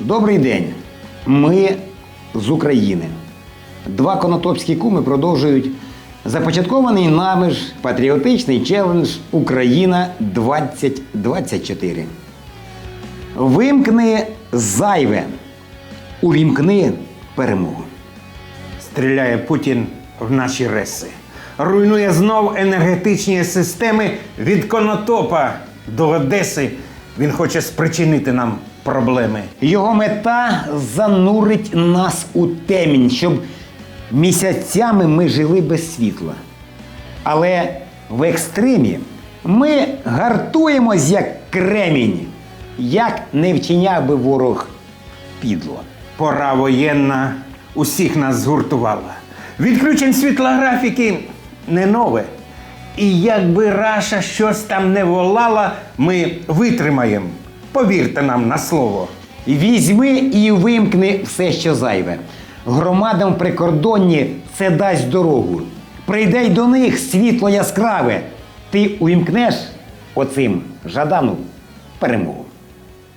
Добрий день. Ми з України. Два конотопські куми продовжують започаткований нами ж патріотичний челендж Україна 2024. Вимкни зайве. Увімкни перемогу. Стріляє Путін в наші реси. Руйнує знов енергетичні системи від Конотопа до Одеси. Він хоче спричинити нам проблеми. Його мета занурить нас у темінь, щоб місяцями ми жили без світла. Але в екстримі ми гартуємось як кремінь, як не вчиняв би ворог підло. Пора воєнна усіх нас згуртувала. Відключень світла графіки не нове. І якби Раша щось там не волала, ми витримаємо. Повірте нам на слово. Візьми і вимкни все, що зайве. Громадам прикордонні це дасть дорогу. Прийде й до них світло яскраве. Ти увімкнеш оцим Жадану перемогу.